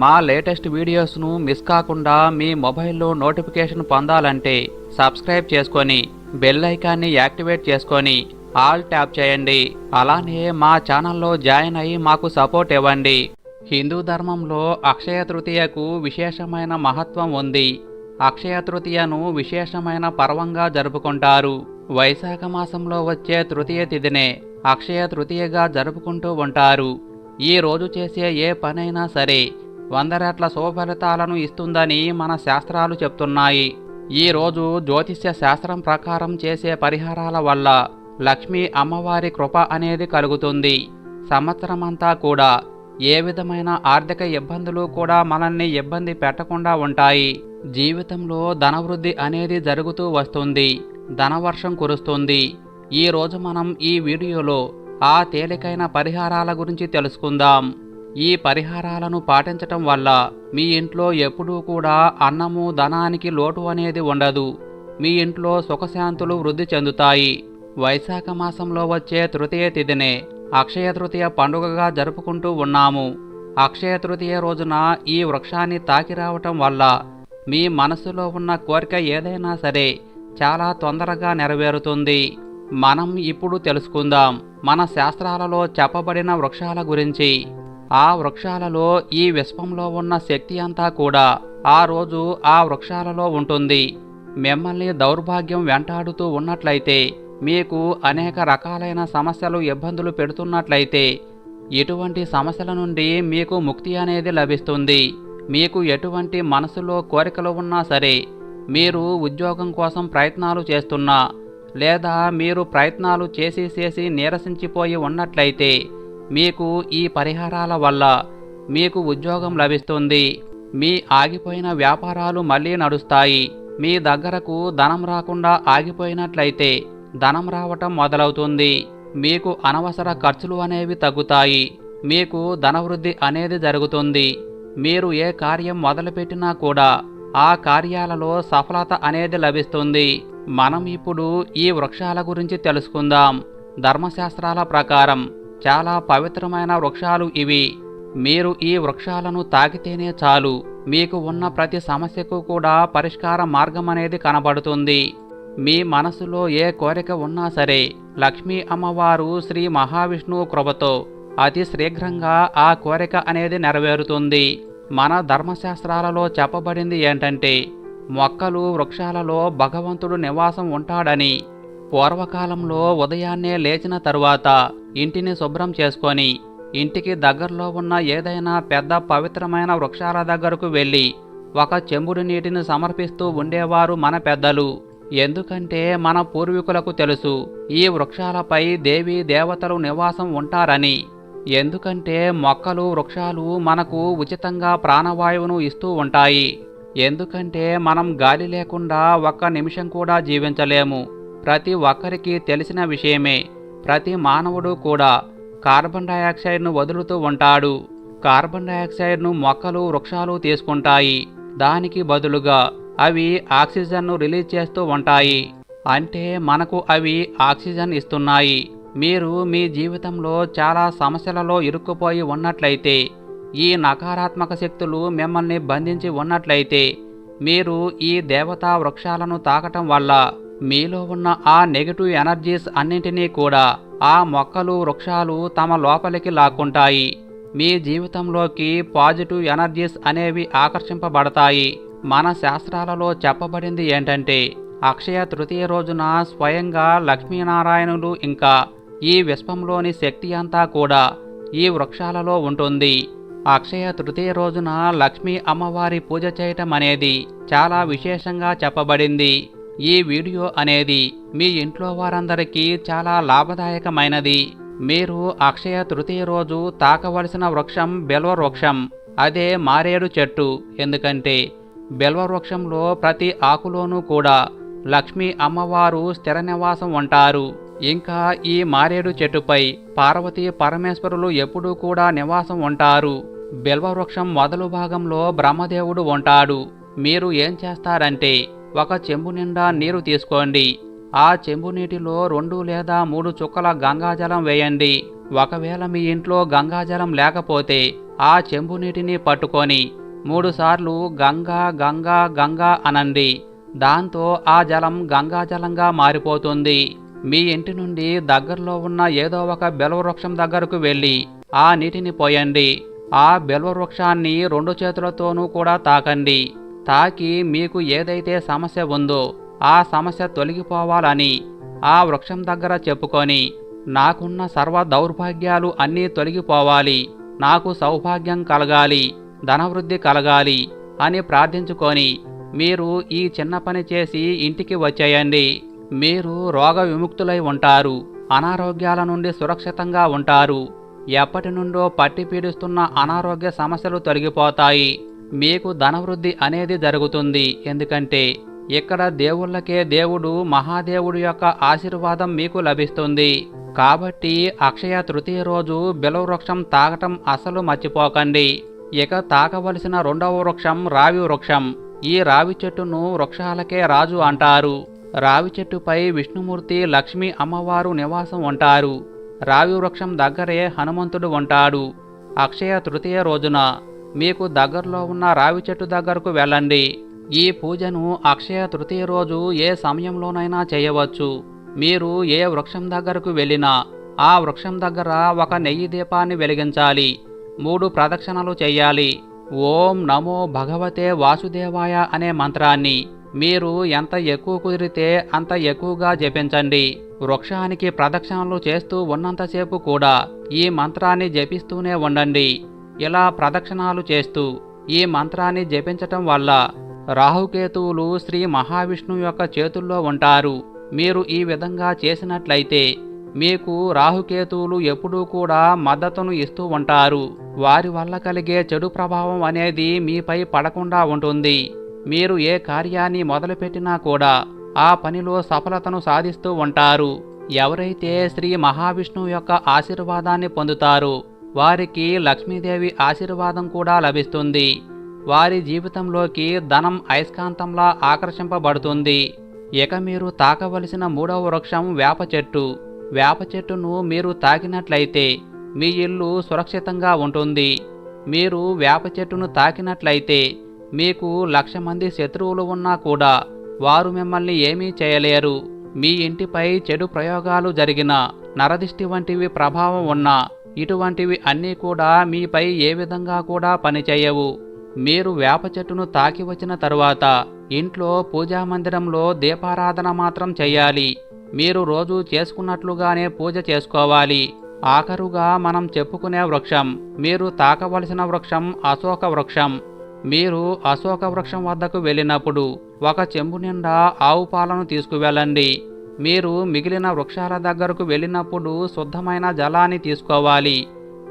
మా latest వీడియోస్ను miss కాకుండా మీ మొబైల్లో నోటిఫికేషన్ పొందాలంటే సబ్స్క్రైబ్ చేసుకొని బెల్ ఐకాన్ని యాక్టివేట్ చేసుకొని ఆల్ ట్యాప్ చేయండి. అలానే మా ఛానల్లో జాయిన్ అయ్యి మాకు సపోర్ట్ ఇవ్వండి. హిందూ ధర్మంలో అక్షయ తృతీయకు విశేషమైన మహత్వం ఉంది. అక్షయ తృతీయను విశేషమైన పర్వంగా జరుపుకుంటారు. వైశాఖ మాసంలో వచ్చే తృతీయ తిథినే అక్షయ తృతీయగా జరుపుకుంటూ ఉంటారు. ఈ రోజు చేసే ఏ పనైనా సరే వంద రెట్ల శుభఫలితాలను ఇస్తుందని మన శాస్త్రాలు చెప్తున్నాయి. ఈ రోజు జ్యోతిష్య శాస్త్రం ప్రకారం చేసే పరిహారాల వల్ల లక్ష్మీ అమ్మవారి కృప అనేది కలుగుతుంది. సంవత్సరమంతా కూడా ఏ విధమైన ఆర్థిక ఇబ్బందులు కూడా మనల్ని ఇబ్బంది పెట్టకుండా ఉంటాయి. జీవితంలో ధనవృద్ధి అనేది జరుగుతూ వస్తుంది. ధనవర్షం కురుస్తుంది. ఈరోజు మనం ఈ వీడియోలో ఆ తేలికైన పరిహారాల గురించి తెలుసుకుందాం. ఈ పరిహారాలను పాటించటం వల్ల మీ ఇంట్లో ఎప్పుడూ కూడా అన్నము ధనానికి లోటు అనేది ఉండదు. మీ ఇంట్లో సుఖశాంతులు వృద్ధి చెందుతాయి. వైశాఖ మాసంలో వచ్చే తృతీయ తిథినే అక్షయ తృతీయ పండుగగా జరుపుకుంటూ ఉన్నాము. అక్షయ తృతీయ రోజున ఈ వృక్షాన్ని తాకి రావటం వల్ల మీ మనసులో ఉన్న కోరిక ఏదైనా సరే చాలా తొందరగా నెరవేరుతుంది. మనం ఇప్పుడు తెలుసుకుందాం మన శాస్త్రాలలో చెప్పబడిన వృక్షాల గురించి. ఆ వృక్షాలలో ఈ విశ్వంలో ఉన్న శక్తి అంతా కూడా ఆ రోజు ఆ వృక్షాలలో ఉంటుంది. మిమ్మల్ని దౌర్భాగ్యం వెంటాడుతూ ఉన్నట్లయితే మీకు అనేక రకాలైన సమస్యలు ఇబ్బందులు పెడుతున్నట్లయితే ఎటువంటి సమస్యల నుండి మీకు ముక్తి అనేది లభిస్తుంది. మీకు ఎటువంటి మనసులో కోరికలు ఉన్నా సరే మీరు ఉద్యోగం కోసం ప్రయత్నాలు చేస్తున్నా లేదా మీరు ప్రయత్నాలు చేసి చేసి నీరసించిపోయి ఉన్నట్లయితే మీకు ఈ పరిహారాల వల్ల మీకు ఉద్యోగం లభిస్తుంది. మీ ఆగిపోయిన వ్యాపారాలు మళ్ళీ నడుస్తాయి. మీ దగ్గరకు ధనం రాకుండా ఆగిపోయినట్లయితే ధనం రావటం మొదలవుతుంది. మీకు అనవసర ఖర్చులు అనేవి తగ్గుతాయి. మీకు ధనవృద్ధి అనేది జరుగుతుంది. మీరు ఏ కార్యం మొదలుపెట్టినా కూడా ఆ కార్యాలలో సఫలత అనేది లభిస్తుంది. మనం ఇప్పుడు ఈ వృక్షాల గురించి తెలుసుకుందాం. ధర్మశాస్త్రాల ప్రకారం చాలా పవిత్రమైన వృక్షాలు ఇవి. మీరు ఈ వృక్షాలను తాకితేనే చాలు. మీకు ఉన్న ప్రతి సమస్యకు కూడా పరిష్కార మార్గం అనేది కనబడుతుంది. మీ మనసులో ఏ కోరిక ఉన్నా సరే లక్ష్మీ అమ్మవారు శ్రీ మహావిష్ణువు కృపతో అతి శీఘ్రంగా ఆ కోరిక అనేది నెరవేరుతుంది. మన ధర్మశాస్త్రాలలో చెప్పబడింది ఏంటంటే మొక్కలు వృక్షాలలో భగవంతుడు నివాసం ఉంటాడని పూర్వకాలంలో ఉదయాన్నే లేచిన తరువాత ఇంటిని శుభ్రం చేసుకొని ఇంటికి దగ్గరలో ఉన్న ఏదైనా పెద్ద పవిత్రమైన వృక్షాల దగ్గరకు వెళ్ళి ఒక చెంబుడు నీటిని సమర్పిస్తూ ఉండేవారు మన పెద్దలు. ఎందుకంటే మన పూర్వీకులకు తెలుసు ఈ వృక్షాలపై దేవీ దేవతలు నివాసం ఉంటారని. ఎందుకంటే మొక్కలు వృక్షాలు మనకు ఉచితంగా ప్రాణవాయువును ఇస్తూ ఉంటాయి. ఎందుకంటే మనం గాలి లేకుండా ఒక్క నిమిషం కూడా జీవించలేము. ప్రతి ఒక్కరికి తెలిసిన విషయమే. ప్రతి మానవుడు కూడా కార్బన్ డయాక్సైడ్ను వదులుతూ ఉంటాడు. కార్బన్ డయాక్సైడ్ను మొక్కలు వృక్షాలు తీసుకుంటాయి. దానికి బదులుగా అవి ఆక్సిజన్ను రిలీజ్ చేస్తూ ఉంటాయి. అంటే మనకు అవి ఆక్సిజన్ ఇస్తున్నాయి. మీరు మీ జీవితంలో చాలా సమస్యలలో ఇరుక్కుపోయి ఉన్నట్లయితే ఈ నకారాత్మక శక్తులు మిమ్మల్ని బంధించి ఉన్నట్లయితే మీరు ఈ దేవతా వృక్షాలను తాకటం వల్ల మీలో ఉన్న ఆ నెగటివ్ ఎనర్జీస్ అన్నింటినీ కూడా ఆ మొక్కలు వృక్షాలు తమ లోపలికి లాక్కుంటాయి. మీ జీవితంలోకి పాజిటివ్ ఎనర్జీస్ అనేవి ఆకర్షింపబడతాయి. మన శాస్త్రాలలో చెప్పబడింది ఏంటంటే అక్షయ తృతీయ రోజున స్వయంగా లక్ష్మీనారాయణులు ఇంకా ఈ విశ్వంలోని శక్తి అంతా కూడా ఈ వృక్షాలలో ఉంటుంది. అక్షయ తృతీయ రోజున లక్ష్మీ అమ్మవారి పూజ చేయటం అనేది చాలా విశేషంగా చెప్పబడింది. ఈ వీడియో అనేది మీ ఇంట్లో వారందరికీ చాలా లాభదాయకమైనది. మీరు అక్షయ తృతీయ రోజు తాకవలసిన వృక్షం బెల్వ వృక్షం అదే మారేడు చెట్టు. ఎందుకంటే బెల్వ వృక్షంలో ప్రతి ఆకులోనూ కూడా లక్ష్మీ అమ్మవారు స్థిర నివాసం ఉంటారు. ఇంకా ఈ మారేడు చెట్టుపై పార్వతీ పరమేశ్వరులు ఎప్పుడూ కూడా నివాసం ఉంటారు. బిల్వవృక్షం మొదలు భాగంలో బ్రహ్మదేవుడు ఉంటాడు. మీరు ఏం చేస్తారంటే ఒక చెంబు నిండా నీరు తీసుకోండి. ఆ చెంబు నీటిలో రెండు లేదా మూడు చుక్కల గంగాజలం వేయండి. ఒకవేళ మీ ఇంట్లో గంగాజలం లేకపోతే ఆ చెంబు నీటిని పట్టుకొని మూడుసార్లు గంగా గంగా గంగా అనండి. దాంతో ఆ జలం గంగాజలంగా మారిపోతుంది. మీ ఇంటి నుండి దగ్గరలో ఉన్న ఏదో ఒక బెలవృక్షం దగ్గరకు వెళ్ళి ఆ నీటిని పోయండి. ఆ బెలవృక్షాన్ని రెండు చేతులతోనూ కూడా తాకండి. తాకి మీకు ఏదైతే సమస్య ఉందో ఆ సమస్య తొలగిపోవాలని ఆ వృక్షం దగ్గర చెప్పుకొని నాకున్న సర్వ దౌర్భాగ్యాలు అన్నీ తొలగిపోవాలి నాకు సౌభాగ్యం కలగాలి ధనవృద్ధి కలగాలి అని ప్రార్థించుకొని మీరు ఈ చిన్న పని చేసి ఇంటికి వచ్చేయండి. మీరు రోగ విముక్తులై ఉంటారు అనారోగ్యాల నుండి సురక్షితంగా ఉంటారు. ఎప్పటి నుండో పట్టి పీడిస్తున్న అనారోగ్య సమస్యలు తొలగిపోతాయి. మీకు ధనవృద్ధి అనేది జరుగుతుంది. ఎందుకంటే ఇక్కడ దేవుళ్ళకే దేవుడు మహాదేవుడు యొక్క ఆశీర్వాదం మీకు లభిస్తుంది. కాబట్టి అక్షయ తృతీయ రోజు బిలవృక్షం తాగటం అసలు మర్చిపోకండి. ఇక తాకవలసిన రెండవ వృక్షం రావి వృక్షం. ఈ రావి చెట్టును వృక్షాలకే రాజు అంటారు. రావి చెట్టుపై విష్ణుమూర్తి లక్ష్మీ అమ్మవారు నివాసం ఉంటారు. రావి వృక్షం దగ్గరే హనుమంతుడు ఉంటాడు. అక్షయ తృతీయ రోజున మీకు దగ్గరలో ఉన్న రావి చెట్టు దగ్గరకు వెళ్ళండి. ఈ పూజను అక్షయ తృతీయ రోజు ఏ సమయంలోనైనా చేయవచ్చు. మీరు ఏ వృక్షం దగ్గరకు వెళ్ళినా ఆ వృక్షం దగ్గర ఒక నెయ్యి దీపాన్ని వెలిగించాలి. మూడు ప్రదక్షిణలు చేయాలి. ఓం నమో భగవతే వాసుదేవాయ అనే మంత్రాన్ని మీరు ఎంత ఎక్కువ కుదిరితే అంత ఎక్కువగా జపించండి. వృక్షానికి ప్రదక్షిణలు చేస్తూ ఉన్నంతసేపు కూడా ఈ మంత్రాన్ని జపిస్తూనే ఉండండి. ఇలా ప్రదక్షిణాలు చేస్తూ ఈ మంత్రాన్ని జపించటం వల్ల రాహుకేతువులు శ్రీ మహావిష్ణువు యొక్క చేతుల్లో ఉంటారు. మీరు ఈ విధంగా చేసినట్లయితే మీకు రాహుకేతువులు ఎప్పుడూ కూడా మద్దతును ఇస్తూ ఉంటారు. వారి వల్ల కలిగే చెడు ప్రభావం అనేది మీపై పడకుండా ఉంటుంది. మీరు ఏ కార్యాన్ని మొదలుపెట్టినా కూడా ఆ పనిలో సఫలతను సాధిస్తూ ఉంటారు. ఎవరైతే శ్రీ మహావిష్ణువు యొక్క ఆశీర్వాదాన్ని పొందుతారో వారికి లక్ష్మీదేవి ఆశీర్వాదం కూడా లభిస్తుంది. వారి జీవితంలోకి ధనం అయస్కాంతంలా ఆకర్షింపబడుతుంది. ఇక మీరు తాకవలసిన మూడవ వృక్షం వేప చెట్టు. వేప చెట్టును మీరు తాకినట్లయితే మీ ఇల్లు సురక్షితంగా ఉంటుంది. మీరు వేప చెట్టును తాకినట్లయితే మీకు లక్ష మంది శత్రువులు ఉన్నా కూడా వారు మిమ్మల్ని ఏమీ చేయలేరు. మీ ఇంటిపై చెడు ప్రయోగాలు జరిగిన నరదిష్టి వంటివి ప్రభావం ఉన్నా ఇటువంటివి అన్నీ కూడా మీపై ఏ విధంగా కూడా పనిచేయవు. మీరు వేప చెట్టును తాకి వచ్చిన తరువాత ఇంట్లో పూజా మందిరంలో దీపారాధన మాత్రం చేయాలి. మీరు రోజు చేసుకున్నట్లుగానే పూజ చేసుకోవాలి. ఆఖరుగా మనం చెప్పుకునే వృక్షం మీరు తాకవలసిన వృక్షం అశోక వృక్షం. మీరు అశోక వృక్షం వద్దకు వెళ్ళినప్పుడు ఒక చెంబు నిండా ఆవు పాలను తీసుకువెళ్ళండి. మీరు మిగిలిన వృక్షాల దగ్గరకు వెళ్ళినప్పుడు శుద్ధమైన జలాన్ని తీసుకోవాలి.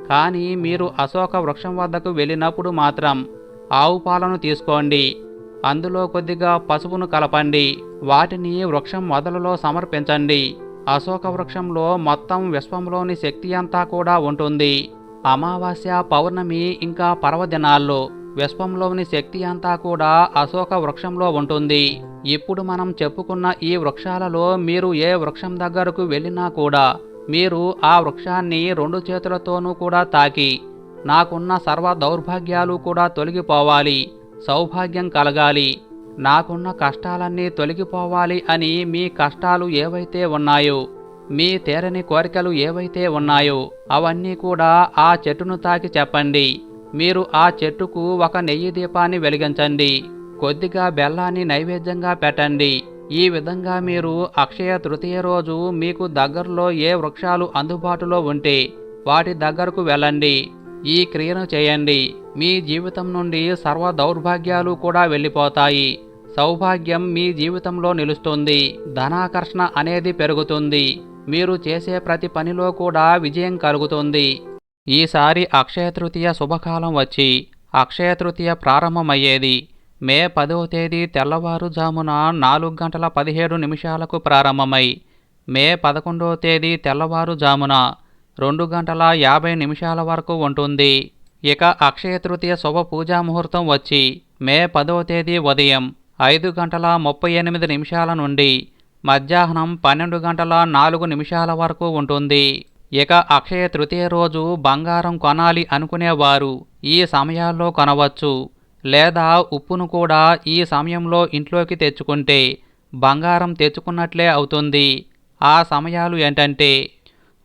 కానీ మీరు అశోక వృక్షం వద్దకు వెళ్ళినప్పుడు మాత్రం ఆవు పాలను తీసుకోండి. అందులో కొద్దిగా పసుపును కలపండి. వాటిని వృక్షం మొదలలో సమర్పించండి. అశోక వృక్షంలో మొత్తం విశ్వంలోని శక్తి అంతా కూడా ఉంటుంది. అమావాస్య పౌర్ణమి ఇంకా పర్వదినాల్లో విశ్వంలోని శక్తి అంతా కూడా అశోక వృక్షంలో ఉంటుంది. ఇప్పుడు మనం చెప్పుకున్న ఈ వృక్షాలలో మీరు ఏ వృక్షం దగ్గరకు వెళ్ళినా కూడా మీరు ఆ వృక్షాన్ని రెండు చేతులతోనూ కూడా తాకి నాకున్న సర్వ దౌర్భాగ్యాలు కూడా తొలగిపోవాలి సౌభాగ్యం కలగాలి నాకున్న కష్టాలన్నీ తొలగిపోవాలి అని మీ కష్టాలు ఏవైతే ఉన్నాయో మీ తేరని కోరికలు ఏవైతే ఉన్నాయో అవన్నీ కూడా ఆ చెట్టును తాకి చెప్పండి. మీరు ఆ చెట్టుకు ఒక నెయ్యి దీపాన్ని వెలిగించండి. కొద్దిగా బెల్లాన్ని నైవేద్యంగా పెట్టండి. ఈ విధంగా మీరు అక్షయ తృతీయ రోజు మీకు దగ్గరలో ఏ వృక్షాలు అందుబాటులో ఉంటే వాటి దగ్గరకు వెళ్ళండి. ఈ క్రియను చేయండి. మీ జీవితం నుండి సర్వ దౌర్భాగ్యాలు కూడా వెళ్ళిపోతాయి. సౌభాగ్యం మీ జీవితంలో నిలుస్తుంది. ధనాకర్షణ అనేది పెరుగుతుంది. మీరు చేసే ప్రతి పనిలో కూడా విజయం కలుగుతుంది. ఈసారి అక్షయ తృతీయ శుభకాలం వచ్చి అక్షయ తృతీయ ప్రారంభమయ్యేది. మే పదవ తేదీ తెల్లవారుజామున నాలుగు గంటల పదిహేడు నిమిషాలకు ప్రారంభమై మే పదకొండవ తేదీ తెల్లవారుజామున రెండు గంటల యాభై నిమిషాల వరకు ఉంటుంది. ఇక అక్షయ తృతీయ శుభ పూజా ముహూర్తం వచ్చి మే పదవ తేదీ ఉదయం ఐదు గంటల ముప్పై ఎనిమిది నిమిషాల నుండి మధ్యాహ్నం పన్నెండు గంటల నాలుగు నిమిషాల వరకు ఉంటుంది. ఇక అక్షయ తృతీయ రోజు బంగారం కొనాలి అనుకునేవారు. ఈ సమయాల్లో కొనవచ్చు. లేదా ఉప్పును కూడా ఈ సమయంలో ఇంట్లోకి తెచ్చుకుంటే బంగారం తెచ్చుకున్నట్లే అవుతుంది. ఆ సమయాలు ఏంటంటే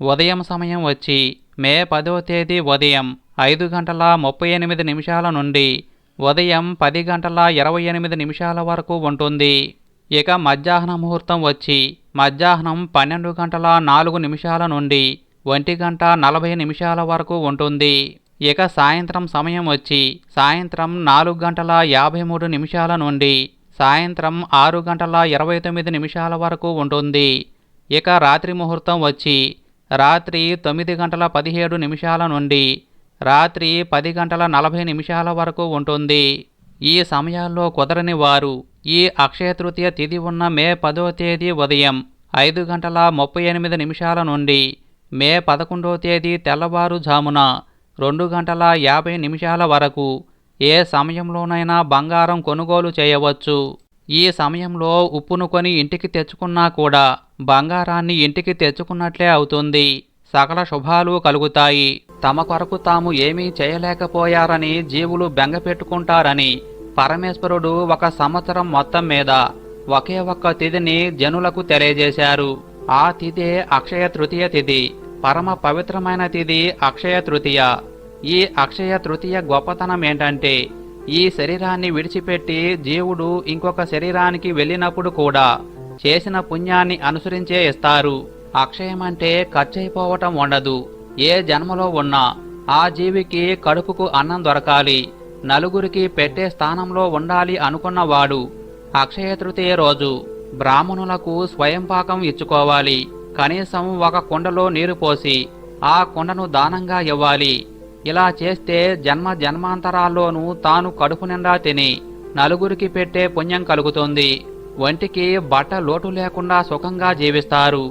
ఉదయం సమయం వచ్చి మే పదో తేదీ ఉదయం ఐదు గంటల ముప్పై ఎనిమిది నిమిషాల నుండి ఉదయం పది గంటల ఇరవై ఎనిమిది నిమిషాల వరకు ఉంటుంది. ఇక మధ్యాహ్న ముహూర్తం వచ్చి మధ్యాహ్నం పన్నెండు గంటల నాలుగు నిమిషాల నుండి ఒంటి గంట నలభై నిమిషాల వరకు ఉంటుంది. ఇక సాయంత్రం సమయం వచ్చి సాయంత్రం నాలుగు గంటల యాభై మూడు నిమిషాల నుండి సాయంత్రం ఆరు గంటల ఇరవై తొమ్మిది నిమిషాల వరకు ఉంటుంది. ఇక రాత్రి ముహూర్తం వచ్చి రాత్రి తొమ్మిది గంటల పదిహేడు నిమిషాల నుండి రాత్రి పది గంటల నలభై నిమిషాల వరకు ఉంటుంది. ఈ సమయాల్లో కుదరని వారు ఈ అక్షయ తృతీయ తిథి ఉన్న మే పదో తేదీ ఉదయం ఐదు గంటల ముప్పై ఎనిమిది నిమిషాల నుండి మే పదకొండో తేదీ తెల్లవారుజామున రెండు గంటల యాభై నిమిషాల వరకు ఏ సమయంలోనైనా బంగారం కొనుగోలు చేయవచ్చు. ఈ సమయంలో ఉప్పును కొని ఇంటికి తెచ్చుకున్నా కూడా బంగారాన్ని ఇంటికి తెచ్చుకున్నట్లే అవుతుంది. సకల శుభాలు కలుగుతాయి. తమ కొరకు తాము ఏమీ చేయలేకపోయారని జీవులు బెంగపెట్టుకుంటారని పరమేశ్వరుడు ఒక సంవత్సరం మొత్తం మీద ఒకే ఒక్క తిథిని జనులకు తెలియజేశారు. ఆ తిథే అక్షయ తృతీయ తిథి పరమ పవిత్రమైన తిథి అక్షయ తృతీయ. ఈ అక్షయ తృతీయ గొప్పతనం ఏంటంటే ఈ శరీరాన్ని విడిచిపెట్టి జీవుడు ఇంకొక శరీరానికి వెళ్ళినప్పుడు కూడా చేసిన పుణ్యాన్ని అనుసరించే ఇస్తారు. అక్షయం అంటే ఖర్చయిపోవటం ఉండదు. ఏ జన్మలో ఉన్నా ఆ జీవికి కడుపుకు అన్నం దొరకాలి. నలుగురికి పెట్టే స్థానంలో ఉండాలి అనుకున్నవాడు అక్షయ తృతీయ రోజు. బ్రాహ్మణులకు స్వయంపాకం ఇచ్చుకోవాలి. కనీసం ఒక కుండలో నీరు పోసి ఆ కుండను దానంగా ఇవ్వాలి. ఇలా చేస్తే జన్మ జన్మాంతరాల్లోనూ తాను కడుపు నిండా తిని నలుగురికి పెట్టే పుణ్యం కలుగుతుంది. ఒంటికి బట్ట లోటు లేకుండా సుఖంగా జీవిస్తారు.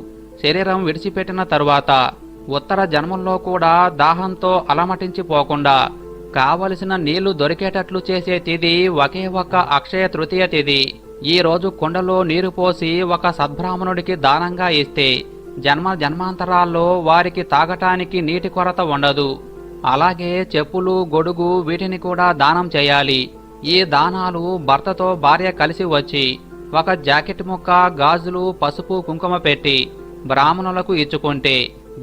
శరీరం విడిచిపెట్టిన తరువాత ఉత్తర జన్మంలో కూడా దాహంతో అలమటించిపోకుండా కావలసిన నీళ్ళు దొరికేటట్లు చేసే తిది ఒకే ఒక్క అక్షయ తృతీయ తిది. ఈ రోజు కుండలో నీరు పోసి ఒక సద్బ్రాహ్మణుడికి దానంగా ఇస్తే జన్మ జన్మాంతరాల్లో వారికి తాగటానికి నీటి కొరత ఉండదు. అలాగే చెప్పులు గొడుగు వీటిని కూడా దానం చేయాలి. ఈ దానాలు భర్తతో భార్య కలిసి వచ్చి ఒక జాకెట్ ముక్క గాజులు పసుపు కుంకుమ పెట్టి బ్రాహ్మణులకు ఇచ్చుకుంటే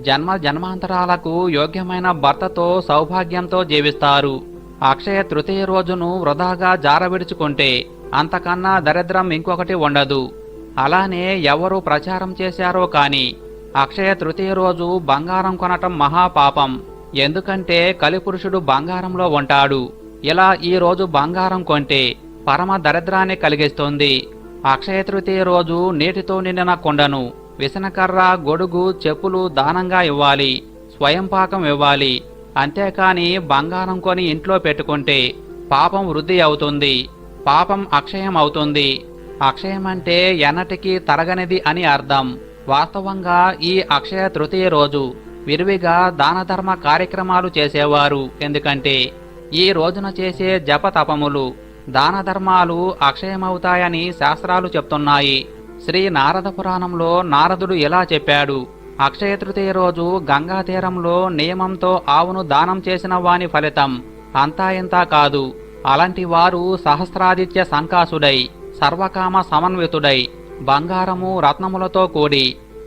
జన్మ జన్మాంతరాలకు యోగ్యమైన భర్తతో సౌభాగ్యంతో జీవిస్తారు. అక్షయ తృతీయ రోజును వృధాగా జారవిడుచుకుంటే అంతకన్నా దరిద్రం ఇంకొకటి ఉండదు. అలానే ఎవరు ప్రచారం చేశారో కాని అక్షయ తృతీయ రోజు బంగారం కొనటం మహాపాపం. ఎందుకంటే కలిపురుషుడు బంగారంలో ఉంటాడు. ఇలా ఈ రోజు బంగారం కొంటే పరమ దరిద్రాన్ని కలిగిస్తుంది. అక్షయ తృతీయ రోజు నీటితో నిండిన కొండను విసనకర్ర గొడుగు చెప్పులు దానంగా ఇవ్వాలి. స్వయం పాకం ఇవ్వాలి. అంతేకాని బంగారం కొని ఇంట్లో పెట్టుకుంటే పాపం వృద్ధి అవుతుంది పాపం అక్షయం అవుతుంది. అక్షయం అంటే ఎన్నటికీ తరగనిది అని అర్థం. వాస్తవంగా ఈ అక్షయ తృతీయ రోజు విరివిగా దానధర్మ కార్యక్రమాలు చేసేవారు. ఎందుకంటే ఈ రోజున చేసే జపతపములు దానధర్మాలు అక్షయమవుతాయని శాస్త్రాలు చెప్తున్నాయి. శ్రీ నారద పురాణంలో నారదుడు ఇలా చెప్పాడు అక్షయ తృతీయ రోజు గంగా తీరంలో నియమంతో ఆవును దానం చేసిన వాని ఫలితం అంతా ఇంతా కాదు. అలాంటి వారు సహస్రాదిత్య సంకాసుడై సర్వకామ సమన్వితుడై బంగారము రత్నములతో కూడి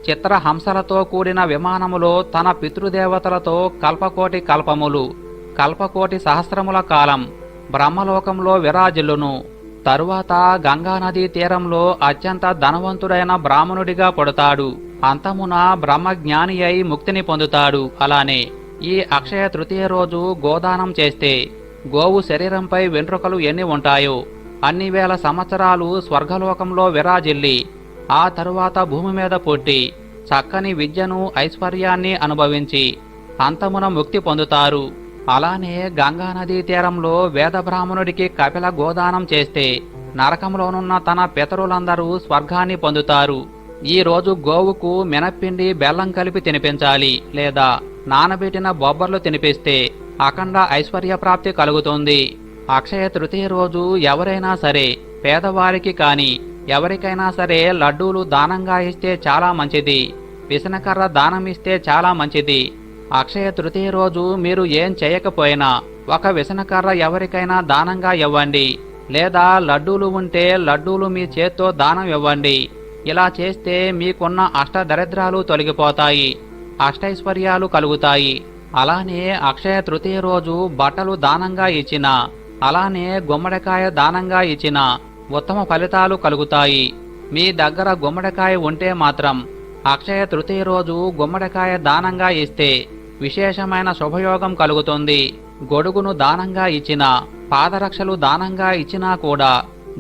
చిత్రహంసలతో కూడిన విమానములో తన పితృదేవతలతో కల్పకోటి కల్పములు కల్పకోటి సహస్రముల కాలం బ్రహ్మలోకంలో విరాజిల్లును. తరువాత గంగానదీ తీరంలో అత్యంత ధనవంతుడైన బ్రాహ్మణుడిగా పుడతాడు. అంతమున బ్రహ్మజ్ఞాని అయి ముక్తిని పొందుతాడు. అలానే ఈ అక్షయ తృతీయ రోజు గోదానం చేస్తే గోవు శరీరంపై వెంట్రుకలు ఎన్ని ఉంటాయో అన్ని వేల సంవత్సరాలు స్వర్గలోకంలో విరాజిల్లి ఆ తరువాత భూమి మీద పుట్టి చక్కని విద్యను ఐశ్వర్యాన్ని అనుభవించి అంతమున ముక్తి పొందుతారు. అలానే గంగానదీ తీరంలో వేద బ్రాహ్మణుడికి కపిల గోదానం చేస్తే నరకంలోనున్న తన పితరులందరూ స్వర్గాన్ని పొందుతారు. ఈ రోజు గోవుకు మినప్పిండి బెల్లం కలిపి తినిపించాలి లేదా నానబెట్టిన బొబ్బర్లు తినిపిస్తే అఖండ ఐశ్వర్య ప్రాప్తి కలుగుతుంది. అక్షయ తృతీయ రోజు ఎవరైనా సరే పేదవారికి కాని ఎవరికైనా సరే లడ్డూలు దానంగా ఇస్తే చాలా మంచిది. విసనకర్ర దానం ఇస్తే చాలా మంచిది. అక్షయ తృతీయ రోజు మీరు ఏం చేయకపోయినా ఒక విసనకర్ర ఎవరికైనా దానంగా ఇవ్వండి. లేదా లడ్డూలు ఉంటే లడ్డూలు మీ చేత్తో దానం ఇవ్వండి. ఇలా చేస్తే మీకున్న అష్టదరిద్రాలు తొలగిపోతాయి. అష్టైశ్వర్యాలు కలుగుతాయి. అలానే అక్షయ తృతీయ రోజు బట్టలు దానంగా ఇచ్చిన అలానే గుమ్మడికాయ దానంగా ఇచ్చిన ఉత్తమ ఫలితాలు కలుగుతాయి. మీ దగ్గర గుమ్మడికాయ ఉంటే మాత్రం అక్షయ తృతీయ రోజు గుమ్మడికాయ దానంగా ఇస్తే విశేషమైన శుభయోగం కలుగుతుంది. గొడుగును దానంగా ఇచ్చిన పాదరక్షలు దానంగా ఇచ్చినా కూడా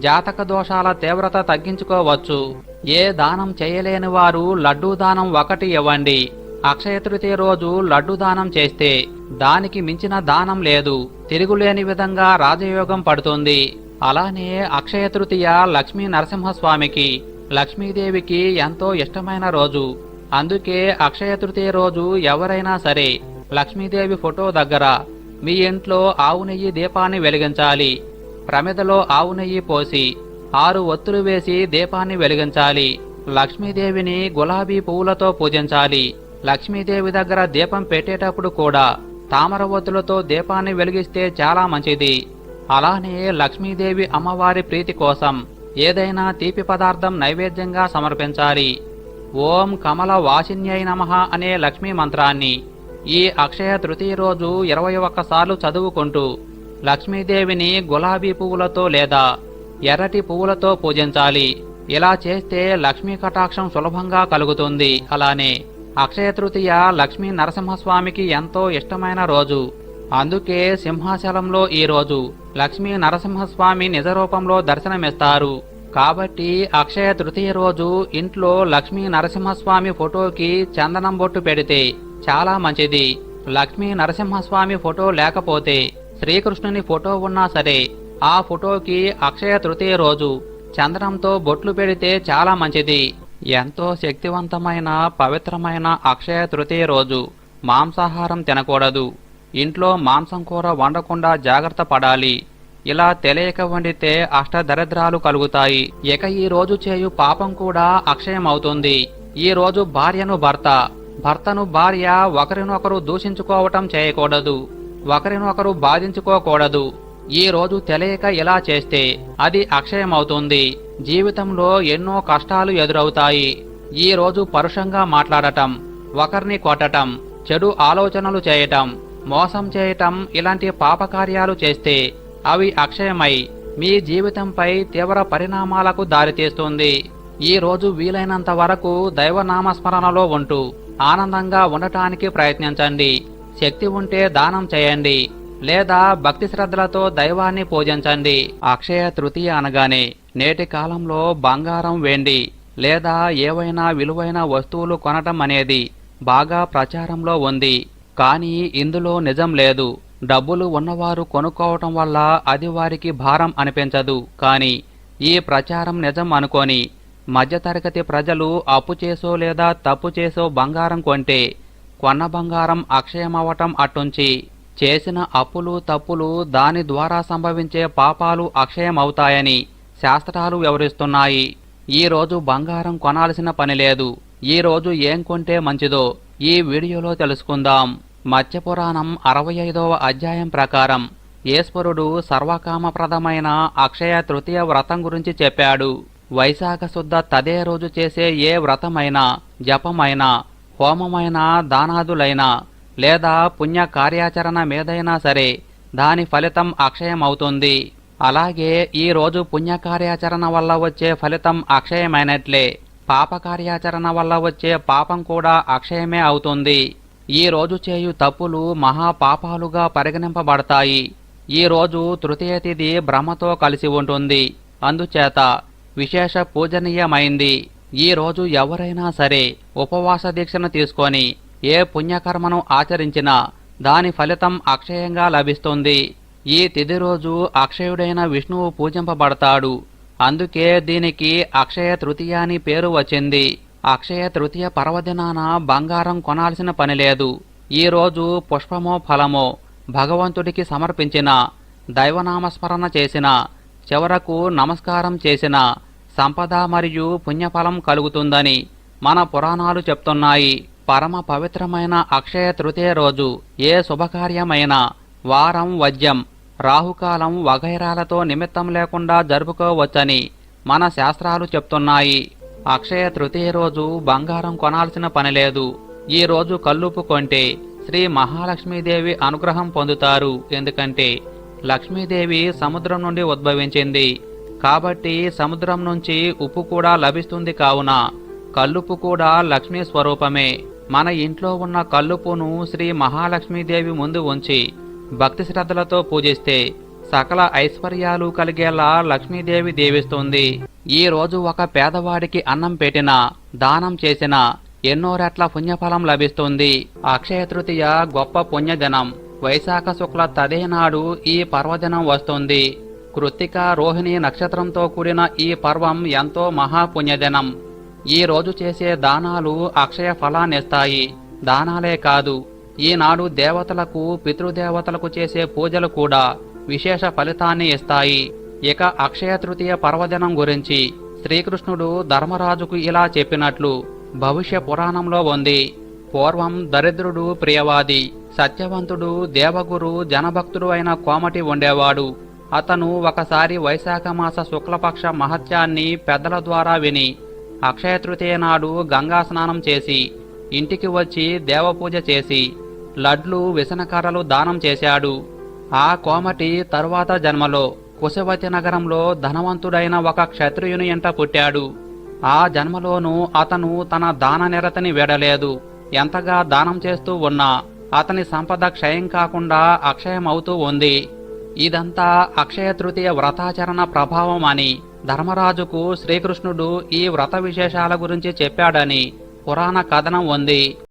జాతక దోషాల తీవ్రత తగ్గించుకోవచ్చు. ఏ దానం చేయలేని వారు లడ్డూ దానం ఒకటి ఇవ్వండి. అక్షయ తృతీయ రోజు లడ్డు దానం చేస్తే దానికి మించిన దానం లేదు. తిరుగులేని విధంగా రాజయోగం పడుతుంది. అలానే అక్షయ తృతీయ లక్ష్మీ నరసింహస్వామికి లక్ష్మీదేవికి ఎంతో ఇష్టమైన రోజు. అందుకే అక్షయ తృతీయ రోజు ఎవరైనా సరే లక్ష్మీదేవి ఫోటో దగ్గర మీ ఇంట్లో ఆవు నెయ్యి దీపాన్ని వెలిగించాలి. ప్రమిదలో ఆవు నెయ్యి పోసి ఆరు ఒత్తులు వేసి దీపాన్ని వెలిగించాలి. లక్ష్మీదేవిని గులాబీ పువ్వులతో పూజించాలి. లక్ష్మీదేవి దగ్గర దీపం పెట్టేటప్పుడు కూడా తామర ఒత్తులతో దీపాన్ని వెలిగిస్తే చాలా మంచిది. అలానే లక్ష్మీదేవి అమ్మవారి ప్రీతి కోసం ఏదైనా తీపి పదార్థం నైవేద్యంగా సమర్పించాలి. ఓం కమల వాసిన్యై నమః అనే లక్ష్మీ మంత్రాన్ని ఈ అక్షయ తృతీయ రోజు ఇరవై ఒక్కసార్లు చదువుకుంటూ లక్ష్మీదేవిని గులాబీ పువ్వులతో లేదా ఎర్రటి పువ్వులతో పూజించాలి. ఇలా చేస్తే లక్ష్మీ కటాక్షం సులభంగా కలుగుతుంది. అలానే అక్షయ తృతీయ లక్ష్మీ నరసింహస్వామికి ఎంతో ఇష్టమైన రోజు. అందుకే సింహాచలంలో ఈ రోజు లక్ష్మీ నరసింహస్వామి నిజ రూపంలో దర్శనమిస్తారు. కాబట్టి అక్షయ తృతీయ రోజు ఇంట్లో లక్ష్మీ నరసింహస్వామి ఫోటోకి చందనం బొట్టు పెడితే చాలా మంచిది. లక్ష్మీ నరసింహస్వామి ఫోటో లేకపోతే శ్రీకృష్ణుని ఫోటో ఉన్నా సరే ఆ ఫోటోకి అక్షయ తృతీయ రోజు చందనంతో బొట్లు పెడితే చాలా మంచిది. ఎంతో శక్తివంతమైన పవిత్రమైన అక్షయ తృతీయ రోజు. మాంసాహారం తినకూడదు. ఇంట్లో మాంసం కూర వండకుండా జాగ్రత్త పడాలి. ఇలా తెలియక వండితే అష్టదరిద్రాలు కలుగుతాయి. ఇక ఈ రోజు చేయు పాపం కూడా అక్షయమవుతుంది. ఈ రోజు భార్యను భర్త. భర్తను భార్య ఒకరినొకరు దూషించుకోవటం చేయకూడదు. ఒకరినొకరు బాధించుకోకూడదు. ఈ రోజు తెలియక ఇలా చేస్తే అది అక్షయమవుతుంది. జీవితంలో ఎన్నో కష్టాలు ఎదురవుతాయి. ఈ రోజు పరుషంగా మాట్లాడటం ఒకరిని కొట్టటం చెడు ఆలోచనలు చేయటం మోసం చేయటం ఇలాంటి పాపకార్యాలు చేస్తే అవి అక్షయమై మీ జీవితంపై తీవ్ర పరిణామాలకు దారితీస్తుంది ఈ రోజు వీలైనంత వరకు దైవనామస్మరణలో ఉంటూ ఆనందంగా ఉండటానికి ప్రయత్నించండి. శక్తి ఉంటే దానం చేయండి. లేదా భక్తి శ్రద్ధలతో దైవాన్ని పూజించండి. అక్షయ తృతీయ అనగానే నేటి కాలంలో బంగారం వెండి. లేదా ఏవైనా విలువైన వస్తువులు కొనటం అనేది బాగా ప్రచారంలో ఉంది. కానీ ఇందులో నిజం లేదు. డబ్బులు ఉన్నవారు కొనుక్కోవటం వల్ల అది వారికి భారం అనిపించదు. కానీ ఈ ప్రచారం నిజం అనుకొని మధ్యతరగతి ప్రజలు అప్పు చేసో లేదా తప్పు చేసో బంగారం కొంటే కొన్న బంగారం అక్షయమవటం అట్టుంచి చేసిన అప్పులు తప్పులు దాని ద్వారా సంభవించే పాపాలు అక్షయమవుతాయని శాస్త్రాలు వివరిస్తున్నాయి. ఈ రోజు బంగారం కొనాల్సిన పని లేదు. ఈ రోజు ఏం కొంటే మంచిదో ఈ వీడియోలో తెలుసుకుందాం. మత్స్యపురాణం అరవై ఐదవ అధ్యాయం ప్రకారం ఈశ్వరుడు సర్వకామప్రదమైన అక్షయ తృతీయ వ్రతం గురించి చెప్పాడు. వైశాఖ శుద్ధ తదే రోజు చేసే ఏ వ్రతమైనా జపమైనా హోమమైనా దానాదులైనా లేదా పుణ్య కార్యాచరణ మీదైనా సరే దాని ఫలితం అక్షయమవుతుంది. అలాగే ఈ రోజు వల్ల వచ్చే ఫలితం అక్షయమైనట్లే. పాపకార్యాచరణ వల్ల వచ్చే పాపం కూడా అక్షయమే అవుతుంది. ఈ రోజు చేయు తప్పులు మహా పాపాలుగా పరిగణింపబడతాయి. ఈ రోజు తృతీయ తిథి బ్రహ్మతో కలిసి ఉంటుంది అందుచేత విశేష పూజనీయమైంది. ఈ రోజు ఎవరైనా సరే ఉపవాస దీక్షను తీసుకొని ఏ పుణ్యకర్మను ఆచరించినా దాని ఫలితం అక్షయంగా లభిస్తుంది. ఈ తిథి రోజు అక్షయుడైన విష్ణువు పూజింపబడతాడు. అందుకే దీనికి అక్షయ తృతీయ అని పేరు వచ్చింది. అక్షయ తృతీయ పర్వదినాన బంగారం కొనాల్సిన పని లేదు. ఈ రోజు పుష్పమో ఫలమో భగవంతుడికి సమర్పించిన దైవనామస్మరణ చేసిన చివరకు నమస్కారం చేసిన సంపద మరియు పుణ్యఫలం కలుగుతుందని మన పురాణాలు చెప్తున్నాయి. పరమ పవిత్రమైన అక్షయ తృతీయ రోజు ఏ శుభకార్యమైనా వారం వజ్యం రాహుకాలం వగైరాలతో నిమిత్తం లేకుండా జరుపుకోవచ్చని మన శాస్త్రాలు చెప్తున్నాయి. అక్షయ తృతీయ రోజు బంగారం కొనాల్సిన పని లేదు. ఈ రోజు కల్లుపు కొంటే శ్రీ మహాలక్ష్మీదేవి అనుగ్రహం పొందుతారు. ఎందుకంటే లక్ష్మీదేవి సముద్రం నుండి ఉద్భవించింది. కాబట్టి సముద్రం నుంచి ఉప్పు కూడా లభిస్తుంది కావున కల్లుపు కూడా లక్ష్మీ స్వరూపమే. మన ఇంట్లో ఉన్న కల్లుపును శ్రీ మహాలక్ష్మీదేవి ముందు ఉంచి భక్తి శ్రద్ధలతో పూజిస్తే సకల ఐశ్వర్యాలు కలిగేలా లక్ష్మీదేవి దీవిస్తుంది. ఈ రోజు ఒక పేదవాడికి అన్నం పెట్టినా దానం చేసినా ఎన్నో రెట్ల పుణ్యఫలం లభిస్తుంది. అక్షయ తృతీయ గొప్ప పుణ్యదినం వైశాఖ శుక్ల తదే నాడు ఈ పర్వదినం వస్తుంది. కృత్తిక రోహిణి నక్షత్రంతో కూడిన ఈ పర్వం ఎంతో మహాపుణ్యదినం ఈ రోజు చేసే దానాలు అక్షయ ఫలాన్నిస్తాయి దానాలే కాదు ఈనాడు దేవతలకు పితృదేవతలకు చేసే పూజలు కూడా విశేష ఫలితాన్ని ఇస్తాయి. ఇక అక్షయ తృతీయ పర్వదినం గురించి శ్రీకృష్ణుడు ధర్మరాజుకు ఇలా చెప్పినట్లు భవిష్య పురాణంలో ఉంది. పూర్వం దరిద్రుడు ప్రియవాది సత్యవంతుడు దేవగురు జనభక్తుడు అయిన కోమటి ఉండేవాడు. అతను ఒకసారి వైశాఖ మాస శుక్లపక్ష మహత్యాన్ని పెద్దల ద్వారా విని అక్షయ తృతీయ నాడు గంగా స్నానం చేసి ఇంటికి వచ్చి దేవపూజ చేసి లడ్లు విసనకర్రలు దానం చేశాడు. ఆ కోమటి తరువాత జన్మలో కుశవతి నగరంలో ధనవంతుడైన ఒక క్షత్రియుని ఎంట పుట్టాడు. ఆ జన్మలోనూ అతను తన దాన నిరతని వీడలేదు. ఎంతగా దానం చేస్తూ ఉన్నా అతని సంపద క్షయం కాకుండా అక్షయం అవుతూ ఉంది. ఇదంతా అక్షయ తృతీయ వ్రతాచరణ ప్రభావం అని ధర్మరాజుకు శ్రీకృష్ణుడు ఈ వ్రత విశేషాల గురించి చెప్పాడని పురాణ కథనం ఉంది.